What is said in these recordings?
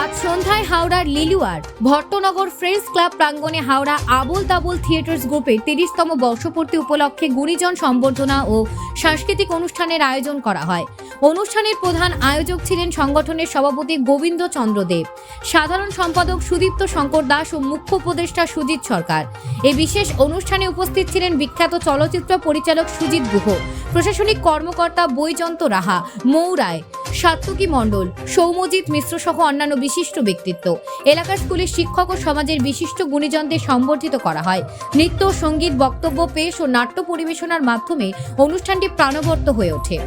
আজ সন্ধ্যায় হাওড়ার লিলুয়ার ভট্টনগর ফ্রেন্ডস ক্লাব প্রাঙ্গণে হাওড়া আবুল তাবুল থিয়েটার্স গ্রুপের তিরিশতম বর্ষপূর্তি উপলক্ষে গুণীজন সম্বর্ধনা ও সাংস্কৃতিক অনুষ্ঠানের আয়োজন করা হয়। অনুষ্ঠানের প্রধান আয়োজক ছিলেন সংগঠনের সভাপতি গোবিন্দ চন্দ্র দেব, সাধারণ সম্পাদক সুদীপ্ত শঙ্কর দাস ও মুখ্য উপদেষ্টা সুজিত সরকার। এই বিশেষ অনুষ্ঠানে উপস্থিত ছিলেন বিখ্যাত চলচ্চিত্র পরিচালক সুজিত গুহ, প্রশাসনিক কর্মকর্তা বৈজন্ত রাহা, মৌ রায় সাত্তকী মণ্ডল, সৌমজিৎ মিশ্র সহ অন্যান্য বিশিষ্ট ব্যক্তিত্ব। এলাকার স্কুলের শিক্ষক ও সমাজের বিশিষ্ট গুণীজনদের সম্বর্ধিত করা হয়। নৃত্য সংগীত বক্তব্য, পেশ ও নাট্য পরিবেশনার মাধ্যমে অনুষ্ঠানটি প্রাণবর্ত হয়ে ওঠে।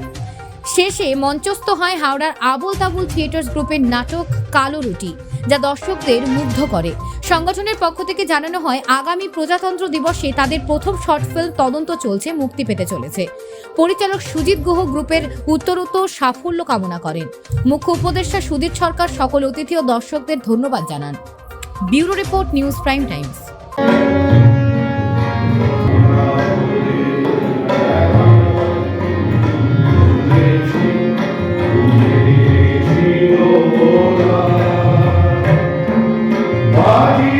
শেষে মঞ্চস্থ হয় হাওড়ার আবুল তাবুল থিয়েটার্স গ্রুপের নাটক কালো রুটি। যা দর্শকদের মুগ্ধ করে। সংগঠনের পক্ষ থেকে জানানো হয়, আগামী প্রজাতন্ত্র দিবসে তাদের প্রথম শর্ট ফিল্ম তদন্ত চলছে, মুক্তি পেতে চলেছে। পরিচালক সুজিত গুহ গ্রুপের উত্তরোত্তর সাফল্য কামনা করেন। মুখ্য উপদেষ্টা সুদীপ সরকার সকল অতিথি ও দর্শকদের ধন্যবাদ জানান। Bureau report, news prime times.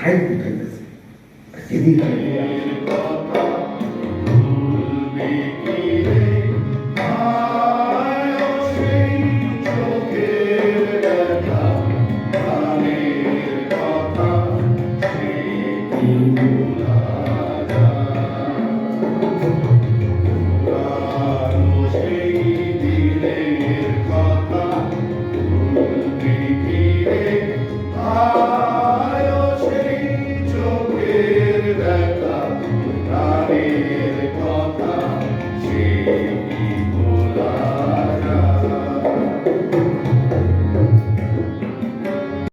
Side উঠাইতেছে গেছে ভুলবি Thank রে?